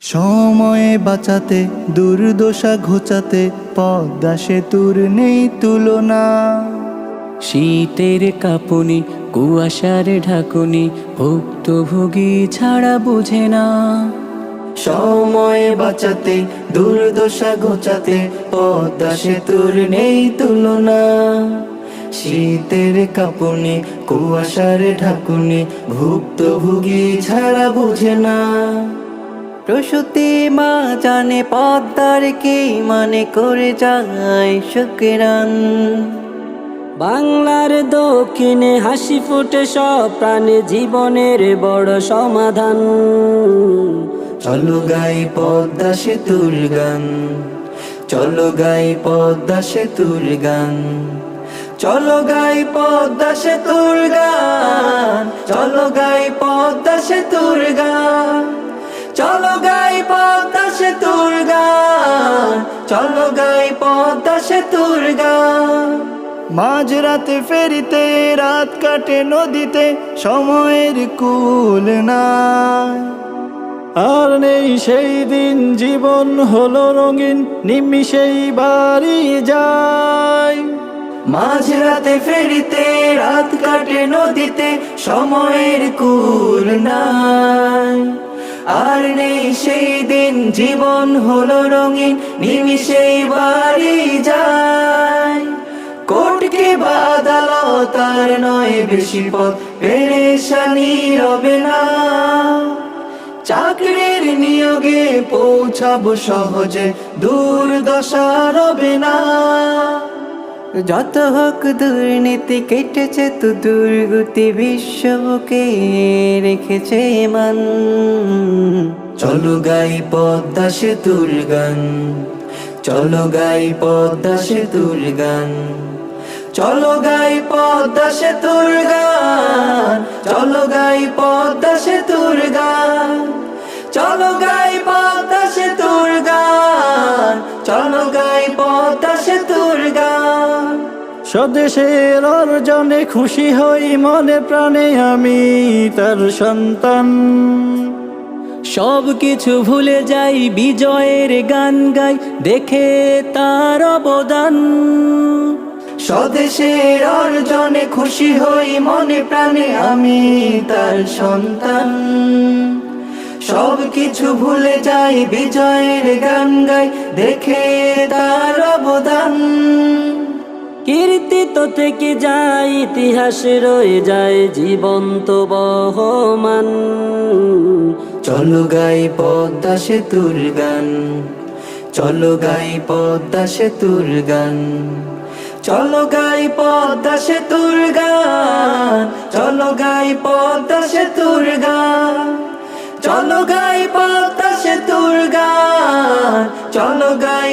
সময়ে বাঁচাতে, দুর্দশা ঘোচাতে, পদ্মা সেতুর নেই তুলনা। শীতের কাঁপুনি, কুয়াশার ঢাকুনি, ভুক্তভোগী ছাড়া বুঝে না। সময়ে বাঁচাতে, দুর্দশা ঘোচাতে, পদ্মা সেতুর নেই তুলনা। শীতের কাঁপুনি, কুয়াশার ঢাকুনি, ভুক্তভোগী ছাড়া বুঝে না। প্রসূতি মা জানে পদ্মার কি মানে করে যায় শুক্রান বাংলার দক্ষিণে হাসি ফুটে সব প্রাণে জীবনের বড় সমাধান। চলো গাই পদ্মা সেতুর গান, চলো গাই পদ্মা সেতুর গান, চলো গাই পদ্মা সেতুর গান, চলো গাই পদ্মা সেতুর গান। চলো গাই পদ্মা সেতুর গান, চলো গাই পদ্মা সেতুর গান। মাঝ রাতে ফেরিতে রাত কাটে নদীতে, সময়ের কুল নাই। আর নেই সেই দিন, জীবন হলো রঙিন, নিমিষেই বাড়ি যায়। মাঝ রাতে ফেরিতে রাত কাটে নদীতে, সময়ের কুল নাই। আর নেই সেই দিন, জীবন হলো রঙিন নিমিষেই বাড়ি যায়। কোটকে বাদালত আর নয় বেশি পথ, পেরেশানি রবে না। চাকরির নিয়োগে পৌঁছাবো সহজে, দুর্দশা রবে না। যত হোক দুর্নীতি কেটেছে, তো দুর্গতি বিশ্বকে রেখেছে মান। চলো গাই পদ্মা সেতুর গান। চলো গাই পদ্মা সেতুর গান। চলো গাই পদ্মা সেতুর গান। চলো গাই পদ্মা সেতুর গান। চলো গাই পদ্মা সেতুর গান। চলো গাই পদ্মা সেতুর গান। স্বদেশের অর্জনে খুশি হই মনে প্রাণে আমি তার সন্তান। সব কিছু ভুলে যাই, বিজয়ের গান গাই, দেখে তার অবদান। স্বদেশের অর্জনে খুশি হই, মনে প্রাণে আমি তার সন্তান। সব কিছু ভুলে যাই, বিজয়ের গান গাই, দেখে তার অবদান। কীর্তি তো থেকে যায়, ইতিহাসে রয়ে যায়, জীবন্ত বহমান। চলো গাই পদ্মা সেতুর গান। চলো গাই পদ্মা সেতুর গান। চলো গাই পদ্মা সেতুর গান। চলো গাই পদ্মা সেতুর গান। চলো গাই পদ্মা সেতুর গান। চলো গাই